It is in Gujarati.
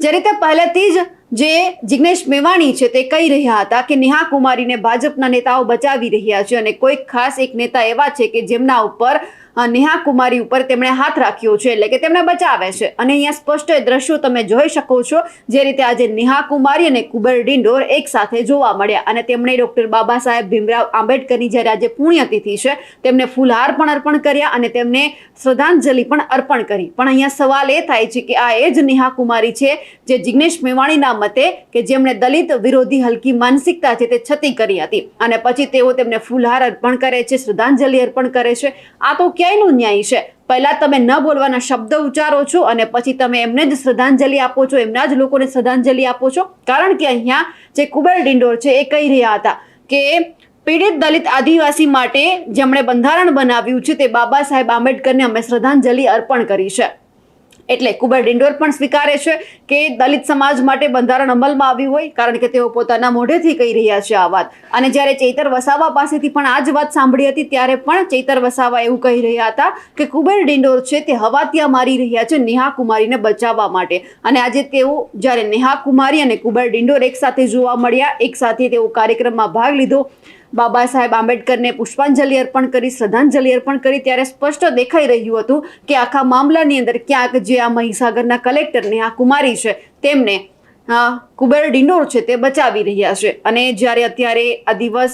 જે રીતે પહેલેથી જ જે જિગ્નેશ મેવાણી છે તે કહી રહ્યા હતા કે નેહા કુમારીને ભાજપના નેતાઓ બચાવી રહ્યા છે અને કોઈક ખાસ એક નેતા એવા છે કે જેમના ઉપર નેહા કુમારી ઉપર તેમણે હાથ રાખ્યો છે એટલે કે તેમણે બચાવે છે. અને અહીંયા સ્પષ્ટ દ્રશ્યો તમે જોઈ શકો છો જે રીતે આજે નેહા કુમારી અને કુબેર ડિંડોર એક સાથે જોવા મળ્યા અને તેમણે ડોક્ટર બાબા સાહેબ ભીમરાવ આંબેડકરની જ્યારે આજે પુણ્યતિથિ છે તેમને ફૂલહાર પણ અર્પણ કર્યા અને તેમને શ્રદ્ધાંજલિ પણ અર્પણ કરી. પણ અહીંયા સવાલ એ થાય છે કે આ એ જ નેહા કુમારી છે જે જિગ્નેશ મેવાણીના મતે કે જેમણે દલિત વિરોધી હલકી માનસિકતા છે તે છતી કરી હતી. અને પછી તેઓ તેમને ફૂલહાર અર્પણ કરે છે, શ્રદ્ધાંજલિ અર્પણ કરે છે. આ તો ક્યાંયનો ન્યાય છે? પહેલા તમે ન બોલવાના શબ્દ ઉચ્ચારો છો અને પછી તમે એમને જ શ્રદ્ધાંજલિ આપો છો, એમના જ લોકોને શ્રદ્ધાંજલિ આપો છો? કારણ કે અહીંયા જે કુબેર ડિંડોર છે એ કહી રહ્યા હતા કે પીડિત દલિત આદિવાસી માટે જેમણે બંધારણ બનાવ્યું છે તે બાબા સાહેબ આંબેડકરને અમે શ્રદ્ધાંજલિ અર્પણ કરી છે. એટલે કુબેર ડિંડોર પણ સ્વીકારે છે કે દલિત સમાજ માટે બંધારણ અમલમાં આવ્યું હોય, કારણ કે તેઓ પોતાના મોઢેથી કહી રહ્યા છે આ વાત. અને જ્યારે ચૈતર વસાવા પાસેથી પણ આ જ વાત સાંભળી હતી, ત્યારે પણ ચૈતર વસાવા એવું કહી રહ્યા હતા કે કુબેર ડિંડોર છે તે હવા ત્યાં મારી રહ્યા છે નેહા કુમારીને બચાવવા માટે. અને આજે તેઓ, જ્યારે નેહા કુમારી અને કુબેર ડિંડોર એક સાથે જોવા મળ્યા, એક સાથે તેઓ કાર્યક્રમમાં ભાગ લીધો. બાબા સાહેબ આંબેડકરને પુષ્પાંજલિ અર્પણ કરી, શ્રદ્ધાંજલિ અર્પણ કરી. ત્યારે સ્પષ્ટ દેખાઈ રહ્યું હતું કે આખા મામલાની અંદર ક્યાંક જે આ મહીસાગરના કલેક્ટરને આ કુમારી છે, તેમને કુબેર ડિંડોર છે તે બચાવી રહ્યા છે. અને જ્યારે અત્યારે આ દિવસ